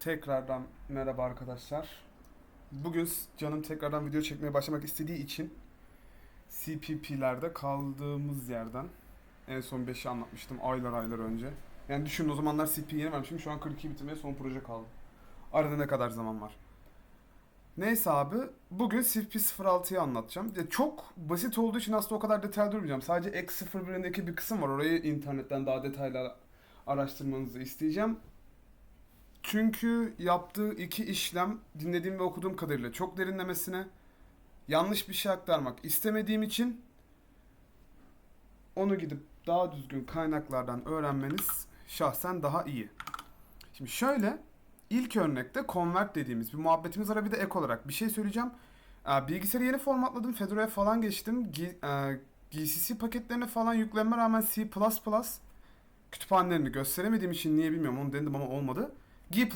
Tekrardan merhaba arkadaşlar. Bugün canım tekrardan video çekmeye başlamak istediği için CPP'lerde kaldığımız yerden en son 5'i anlatmıştım aylar aylar önce. Yani düşünün o zamanlar CP yeni vermişim şu an 42 bitirmeye son proje kaldı. Arada ne kadar zaman var. Neyse abi bugün CP06'yı anlatacağım. Ya çok basit olduğu için aslında o kadar detaylı durmayacağım. Sadece X01'indeki bir kısım var. Orayı internetten daha detaylı araştırmanızı isteyeceğim. Çünkü yaptığı iki işlem dinlediğim ve okuduğum kadarıyla çok derinlemesine yanlış bir şey aktarmak istemediğim için onu gidip daha düzgün kaynaklardan öğrenmeniz şahsen daha iyi. Şimdi şöyle ilk örnekte convert dediğimiz bir muhabbetimiz var bir de ek olarak bir şey söyleyeceğim. Ee, Bilgisayarı yeni formatladım. Fedora'ya falan geçtim. G- e, GCC paketlerine falan yüklenme rağmen C++ kütüphanelerini gösteremediğim için niye bilmiyorum onu denedim ama olmadı. G++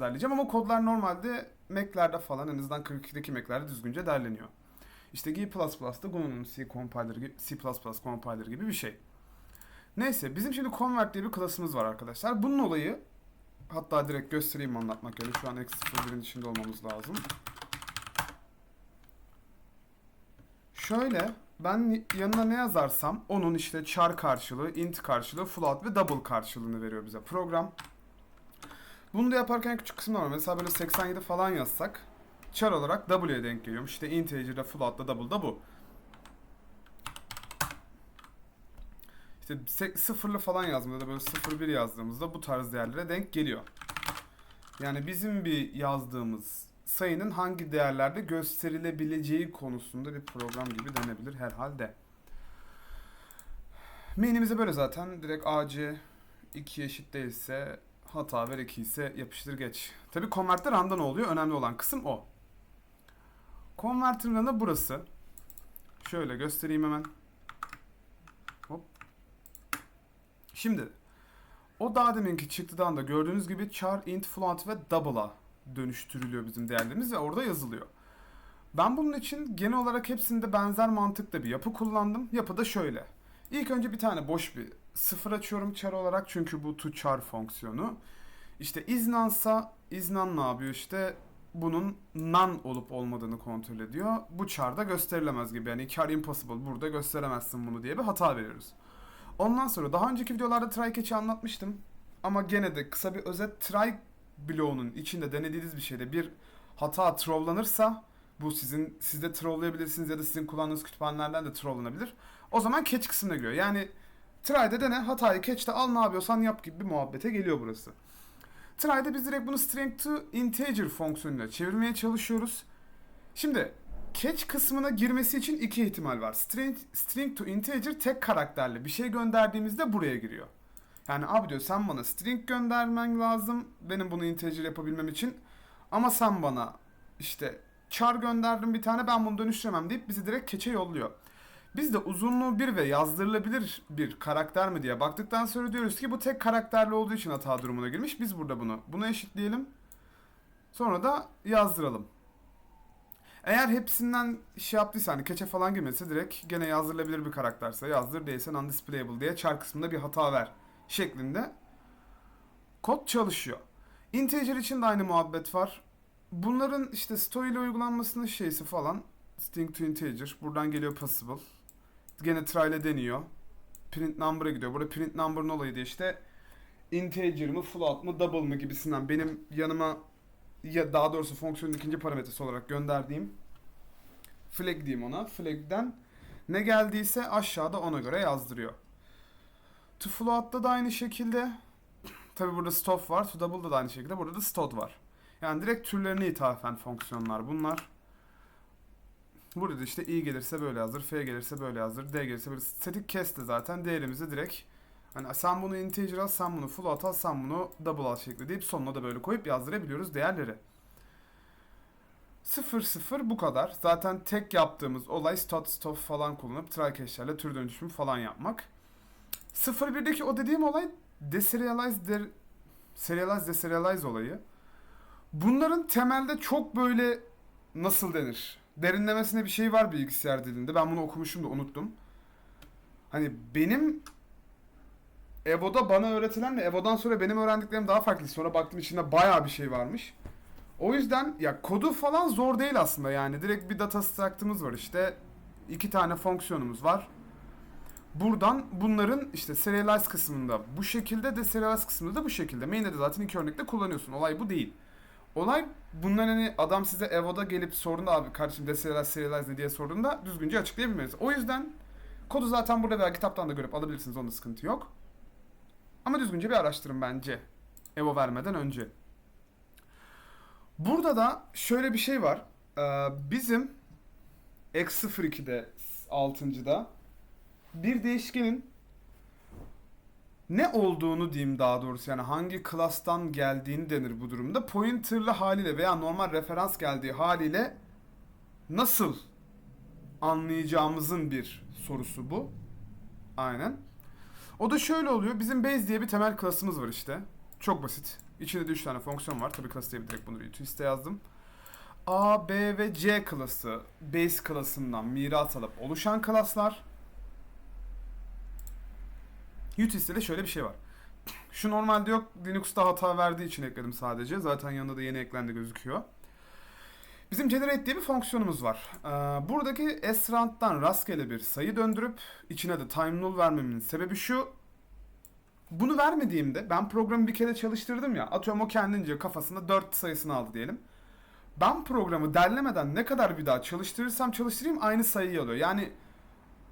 derleyeceğim ama kodlar normalde Mac'lerde falan en azından 42'deki Mac'lerde düzgünce derleniyor. İşte G++ da GNU'nun C compiler gibi, C++ compiler gibi bir şey. Neyse bizim şimdi convert diye bir klasımız var arkadaşlar. Bunun olayı hatta direkt göstereyim anlatmak yerine şu an X01'in içinde olmamız lazım. Şöyle ben yanına ne yazarsam onun işte char karşılığı, int karşılığı, float ve double karşılığını veriyor bize program. Bunu da yaparken küçük kısımlar var. Mesela böyle 87 falan yazsak char olarak w'ye denk geliyormuş. İşte integer'da float'ta double da bu. İşte sıfırlı falan yazdığımızda da böyle 01 yazdığımızda bu tarz değerlere denk geliyor. Yani bizim bir yazdığımız sayının hangi değerlerde gösterilebileceği konusunda bir program gibi denebilir herhalde. Main'imize böyle zaten direkt AC 2 eşit değilse hata ver 2 ise yapıştır geç. Tabi convert'te randa ne oluyor? Önemli olan kısım o. Convert'in run'ı burası. Şöyle göstereyim hemen. Hop. Şimdi o daha deminki çıktıdan da gördüğünüz gibi char, int, float ve double'a dönüştürülüyor bizim değerlerimiz ve orada yazılıyor. Ben bunun için genel olarak hepsinde benzer mantıkta bir yapı kullandım. Yapı da şöyle. İlk önce bir tane boş bir sıfır açıyorum char olarak çünkü bu to char fonksiyonu. İşte iznansa iznan ne yapıyor işte bunun none olup olmadığını kontrol ediyor. Bu char'da gösterilemez gibi yani char impossible burada gösteremezsin bunu diye bir hata veriyoruz. Ondan sonra daha önceki videolarda try catch'i anlatmıştım. Ama gene de kısa bir özet try bloğunun içinde denediğiniz bir şeyde bir hata trolllanırsa bu sizin siz de trolllayabilirsiniz ya da sizin kullandığınız kütüphanelerden de trolllanabilir. O zaman catch kısmına giriyor. Yani try'de dene hatayı catch'te al ne yapıyorsan yap gibi bir muhabbete geliyor burası. Try'de biz direkt bunu string to integer fonksiyonuyla çevirmeye çalışıyoruz. Şimdi catch kısmına girmesi için iki ihtimal var. String, string to integer tek karakterli bir şey gönderdiğimizde buraya giriyor. Yani abi diyor sen bana string göndermen lazım benim bunu integer yapabilmem için. Ama sen bana işte char gönderdin bir tane ben bunu dönüştüremem deyip bizi direkt keçe yolluyor. Biz de uzunluğu bir ve yazdırılabilir bir karakter mi diye baktıktan sonra diyoruz ki bu tek karakterli olduğu için hata durumuna girmiş. Biz burada bunu buna eşitleyelim. Sonra da yazdıralım. Eğer hepsinden şey yaptıysa hani keçe falan girmese direkt gene yazdırılabilir bir karakterse yazdır değilse undisplayable diye char kısmında bir hata ver şeklinde kod çalışıyor. Integer için de aynı muhabbet var. Bunların işte story ile uygulanmasının şeysi falan string to integer buradan geliyor possible. Gene try ile deniyor. Print number'a gidiyor. Burada print number'ın olayı da işte integer mı float mı double mı gibisinden benim yanıma ya daha doğrusu fonksiyonun ikinci parametresi olarak gönderdiğim flag diyeyim ona. Flag'den ne geldiyse aşağıda ona göre yazdırıyor. To float'ta da aynı şekilde tabi burada stop var. To double'da da aynı şekilde burada da stod var. Yani direkt türlerine ithafen fonksiyonlar bunlar. Burada da işte i gelirse böyle yazdır, f gelirse böyle yazdır, d gelirse böyle. Static case de zaten değerimizi direkt hani sen bunu integer al, sen bunu float al, sen bunu double al şekli deyip sonuna da böyle koyup yazdırabiliyoruz değerleri. 0 0 bu kadar. Zaten tek yaptığımız olay stat stop falan kullanıp try cache'lerle tür dönüşümü falan yapmak. 0-1'deki o dediğim olay deserialize, der, serialize deserialize olayı. Bunların temelde çok böyle nasıl denir? Derinlemesine bir şey var bilgisayar dilinde. Ben bunu okumuşum da unuttum. Hani benim Evo'da bana öğretilenle Evo'dan sonra benim öğrendiklerim daha farklı. Sonra baktım içinde bayağı bir şey varmış. O yüzden ya kodu falan zor değil aslında yani. Direkt bir data structure'ımız var işte. iki tane fonksiyonumuz var. Buradan bunların işte serialize kısmında bu şekilde de serialize kısmında da bu şekilde. Main'de de zaten iki örnekte kullanıyorsun. Olay bu değil. Olay bunlar hani adam size Evo'da gelip sorduğunda abi kardeşim deserialize serialize ne diye sorduğunda düzgünce açıklayabilmeniz. O yüzden kodu zaten burada veya kitaptan da görüp alabilirsiniz. Onda sıkıntı yok. Ama düzgünce bir araştırın bence. Evo vermeden önce. Burada da şöyle bir şey var. Ee, bizim X02'de 6.da bir değişkenin ne olduğunu diyeyim daha doğrusu yani hangi klastan geldiğini denir bu durumda. Pointer'lı haliyle veya normal referans geldiği haliyle nasıl anlayacağımızın bir sorusu bu. Aynen. O da şöyle oluyor. Bizim base diye bir temel klasımız var işte. Çok basit. İçinde de 3 tane fonksiyon var. Tabii klas diye bir bunu twist'e yazdım. A, B ve C klası base klasından miras alıp oluşan klaslar. Utils'te de şöyle bir şey var. Şu normalde yok. Linux'ta hata verdiği için ekledim sadece. Zaten yanında da yeni eklendi gözüküyor. Bizim generate diye bir fonksiyonumuz var. Ee, buradaki srand'dan rastgele bir sayı döndürüp içine de time null vermemin sebebi şu. Bunu vermediğimde ben programı bir kere çalıştırdım ya. Atıyorum o kendince kafasında 4 sayısını aldı diyelim. Ben programı derlemeden ne kadar bir daha çalıştırırsam çalıştırayım aynı sayıyı alıyor. Yani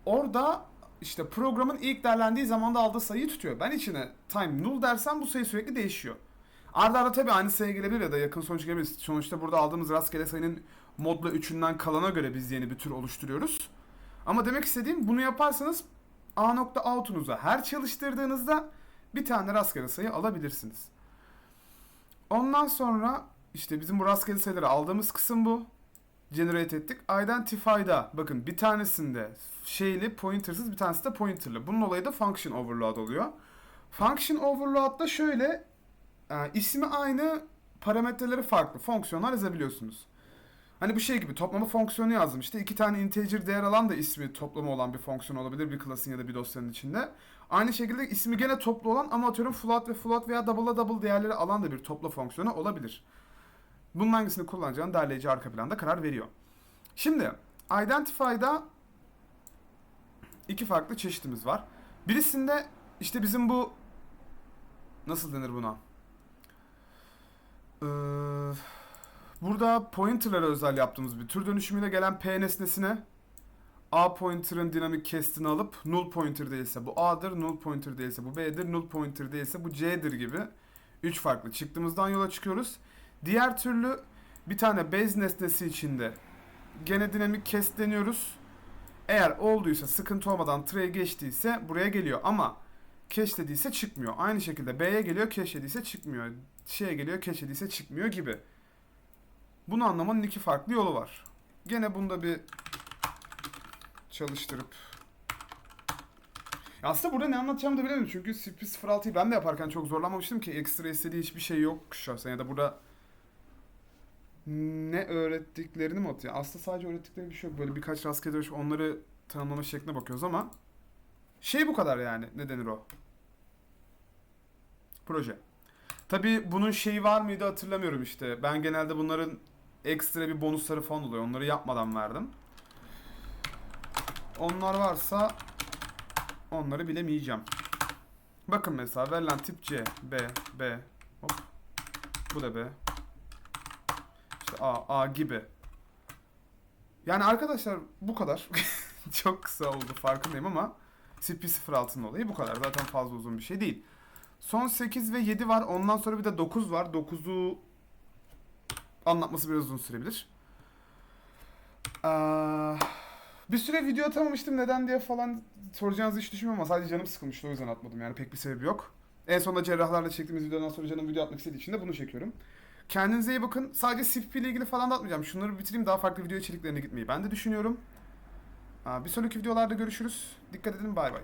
orada işte programın ilk derlendiği zamanda aldığı sayıyı tutuyor. Ben içine time null dersem bu sayı sürekli değişiyor. Arda arda tabii aynı sayı gelebilir ya da yakın sonuç gelebilir. Sonuçta burada aldığımız rastgele sayının modla 3'ünden kalana göre biz yeni bir tür oluşturuyoruz. Ama demek istediğim bunu yaparsanız A nokta out'unuza her çalıştırdığınızda bir tane rastgele sayı alabilirsiniz. Ondan sonra işte bizim bu rastgele sayıları aldığımız kısım bu. Generate ettik. Identify'da bakın bir tanesinde şeyli pointersız bir tanesi de pointerlı. Bunun olayı da function overload oluyor. Function overload'da şöyle e, ismi aynı parametreleri farklı fonksiyonlar yazabiliyorsunuz. Hani bu şey gibi toplama fonksiyonu yazdım işte iki tane integer değer alan da ismi toplama olan bir fonksiyon olabilir bir klasın ya da bir dosyanın içinde. Aynı şekilde ismi gene toplu olan ama atıyorum float ve float veya double'a double değerleri alan da bir topla fonksiyonu olabilir. Bunun hangisini kullanacağını derleyici arka planda karar veriyor. Şimdi Identify'da iki farklı çeşitimiz var. Birisinde işte bizim bu nasıl denir buna? Ee, burada pointer'lara özel yaptığımız bir tür dönüşümüyle gelen P nesnesine A pointer'ın dinamik cast'ini alıp null pointer değilse bu A'dır, null pointer değilse bu B'dir, null pointer değilse bu C'dir gibi üç farklı çıktığımızdan yola çıkıyoruz. Diğer türlü bir tane base nesnesi içinde gene dinamik cast deniyoruz. Eğer olduysa sıkıntı olmadan tray geçtiyse buraya geliyor ama cache dediyse çıkmıyor. Aynı şekilde B'ye geliyor cache dediyse çıkmıyor. Şeye geliyor cache dediyse çıkmıyor gibi. Bunu anlamanın iki farklı yolu var. Gene bunda bir çalıştırıp ya aslında burada ne anlatacağımı da bilemiyorum çünkü CP06'yı ben de yaparken çok zorlanmamıştım ki ekstra istediği hiçbir şey yok şahsen ya da burada ne öğrettiklerini mi atıyor? Aslında sadece öğrettikleri bir şey yok. Böyle birkaç rastgele dönüş onları tanımlama şekline bakıyoruz ama şey bu kadar yani. Ne denir o? Proje. Tabi bunun şeyi var mıydı hatırlamıyorum işte. Ben genelde bunların ekstra bir bonusları falan oluyor. Onları yapmadan verdim. Onlar varsa onları bilemeyeceğim. Bakın mesela verilen tip C, B, B, hop. Bu da B. A, A gibi. Yani arkadaşlar bu kadar. Çok kısa oldu farkındayım ama CP06'nın olayı bu kadar. Zaten fazla uzun bir şey değil. Son 8 ve 7 var. Ondan sonra bir de 9 var. 9'u anlatması biraz uzun sürebilir. Ee, bir süre video atamamıştım neden diye falan soracağınızı hiç düşünmüyorum ama sadece canım sıkılmıştı o yüzden atmadım yani pek bir sebebi yok. En sonunda cerrahlarla çektiğimiz videodan sonra canım video atmak istediği için de bunu çekiyorum. Kendinize iyi bakın. Sadece CFP ile ilgili falan da atmayacağım. Şunları bitireyim daha farklı video içeriklerine gitmeyi ben de düşünüyorum. Bir sonraki videolarda görüşürüz. Dikkat edin bay bay.